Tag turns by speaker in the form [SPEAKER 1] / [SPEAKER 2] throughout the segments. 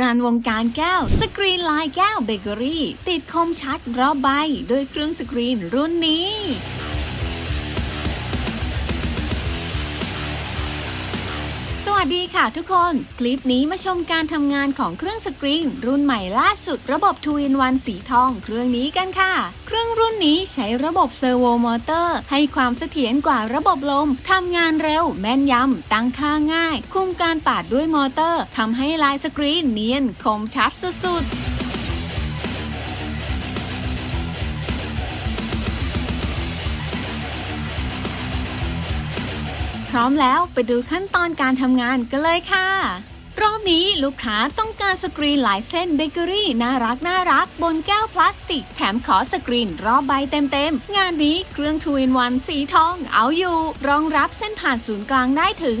[SPEAKER 1] ร้านวงการแก้ว สกรีนลายแก้วเบเกอรี่ ติดคมชัดรอบใบด้วยเครื่องสกรีนรุ่นนี้ สวัสดีค่ะทุกคน คลิปนี้มาชมการทำงานของเครื่องสกรีน รุ่นใหม่ล่าสุดระบบ2 in 1สีทองเครื่องนี้กันค่ะ เครื่องรุ่นนี้ใช้ระบบเซอร์โวมอเตอร์ ให้ความเสถียรกว่าระบบลมทำงานเร็ว แม่นยำตั้งค่าง่าย คุมการปาดด้วยมอเตอร์ทำให้ลายสกรีนเนียนคมชัดสุดๆ พร้อมแล้วไปดูขั้นตอนการทำงานกันเลยค่ะ รอบนี้ ลูกค้าต้องการสกรีนหลายเส้นเบเกอรี่น่ารักน่ารัก บนแก้วพลาสติก แถมขอสกรีนรอบใบเต็มๆ งานนี้เครื่อง2 in 1สีทอง เอาอยู่ รองรับเส้นผ่านศูนย์กลางได้ถึง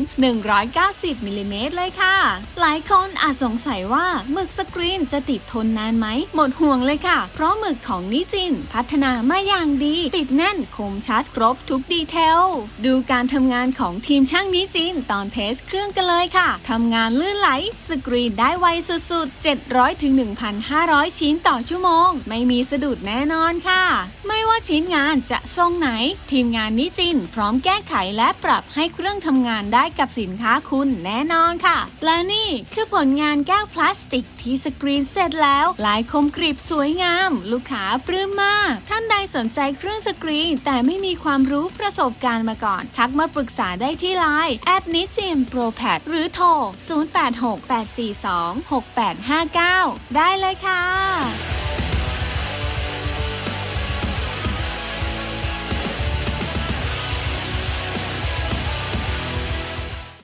[SPEAKER 1] 190มิลลิเมตรเลยค่ะ หลายคนอาจสงสัยว่าหมึกสกรีนจะติดทนนานไหม หมดห่วงเลยค่ะ เพราะหมึกของนิจิน พัฒนามาอย่างดี ติดแน่นคมชัดครบทุกดีเทล ดูการทำงานของทีมช่างนิจิน ตอนเทสเครื่องกันเลยค่ะทำงานลื่นไหลสกรีนได้ไวสุดๆ 700ถึง1,500 ชิ้นต่อชั่วโมง ไม่มีสะดุดแน่นอนค่ะ ชิ้นงานจะทรงไหน ทีมงานนิจิน พร้อมแก้ไขและปรับให้เครื่องทำงานได้กับสินค้าคุณแน่นอนค่ะ และนี่คือผลงานแก้วพลาสติกที่สกรีนเสร็จแล้ว ลายคมกริบสวยงาม ลูกค้าปลื้มมาก ท่านใดสนใจเครื่องสกรีน แต่ไม่มีความรู้ประสบการณ์มาก่อน ทักมาปรึกษาได้ที่ไลน์แอดนิจิมโปรแพดหรือโทร 0868426859 ได้เลยค่ะ